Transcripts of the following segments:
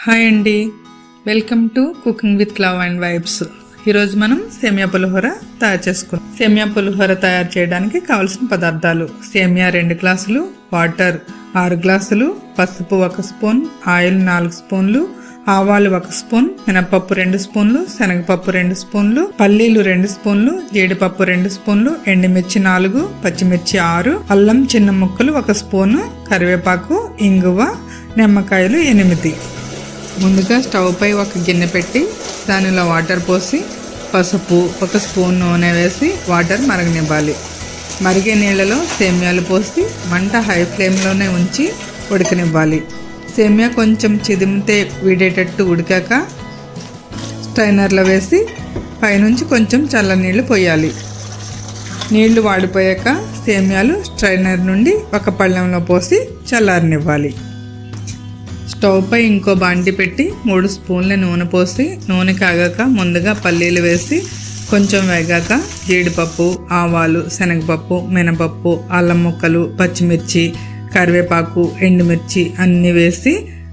Hi అండి. Welcome to cooking with love and vibes. ఈరోజు మనం సేమియా పులిహోర తయారు చేసుకున్నాం. సేమియా పులిహోర తయారు చేయడానికి కావలసిన పదార్థాలు సేమియా రెండు గ్లాసులు వాటర్ ఆరు గ్లాసులు పసుపు ఒక స్పూన్ ఆయిల్ నాలుగు స్పూన్లు ఆవాలు ఒక స్పూన్ మినపప్పు రెండు స్పూన్లు శనగపప్పు రెండు స్పూన్లు పల్లీలు రెండు స్పూన్లు జీడిపప్పు రెండు స్పూన్లు ఎండుమిర్చి నాలుగు పచ్చిమిర్చి ఆరు అల్లం చిన్న ముక్కలు ఒక స్పూను కరివేపాకు ఇంగువ నిమ్మకాయలు ఎనిమిది. ముందుగా స్టవ్ పై ఒక గిన్నె పెట్టి దానిలో వాటర్ పోసి పసుపు ఒక స్పూన్ నూనె వేసి వాటర్ మరగనివ్వాలి. మరిగే నీళ్ళలో సేమ్యాలు పోసి మంట హై ఫ్లేమ్లోనే ఉంచి ఉడకనివ్వాలి. సేమ్యా కొంచెం చిదిమితే వీడేటట్టు ఉడికాక స్ట్రైనర్లో వేసి పైనుంచి కొంచెం చల్ల నీళ్ళు పోయాలి. నీళ్ళు వాడిపోయాక సేమ్యాలు స్ట్రైనర్ నుండి ఒక పళ్ళెంలో పోసి చల్లారనివ్వాలి. స్టవ్ పై ఇంకో బాండి పెట్టి మూడు స్పూన్ల నూనె పోసి నూనె కాగాక ముందుగా పల్లీలు వేసి కొంచెం వేగాక జీడిపప్పు ఆవాలు శనగపప్పు మినపప్పు అల్లం ముక్కలు పచ్చిమిర్చి కరివేపాకు ఎండుమిర్చి అన్నీ వేసి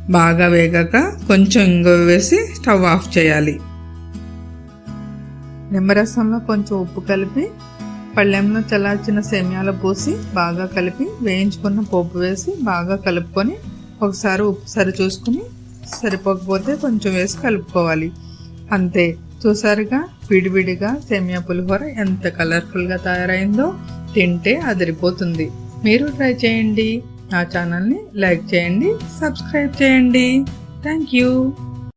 బాగా వేగాక కొంచెం ఇంగువ వేసి స్టవ్ ఆఫ్ చేయాలి. నిమ్మరసంలో కొంచెం ఉప్పు కలిపి పళ్ళెంలో చల్లార్చిన సేమ్యాలు పోసి బాగా కలిపి వేయించుకున్న పోపు వేసి బాగా కలుపుకొని ఒకసారి ఉప్పు సరి చూసుకుని సరిపోకపోతే కొంచెం వేసి కలుపుకోవాలి. అంతే. చూసారుగా? విడివిడిగా సేమియా పులిహోర ఎంత కలర్ఫుల్గా తయారైందో తింటే అదిరిపోతుంది. మీరు ట్రై చేయండి. నా ఛానల్ని లైక్ చేయండి సబ్స్క్రైబ్ చేయండి. Thank you.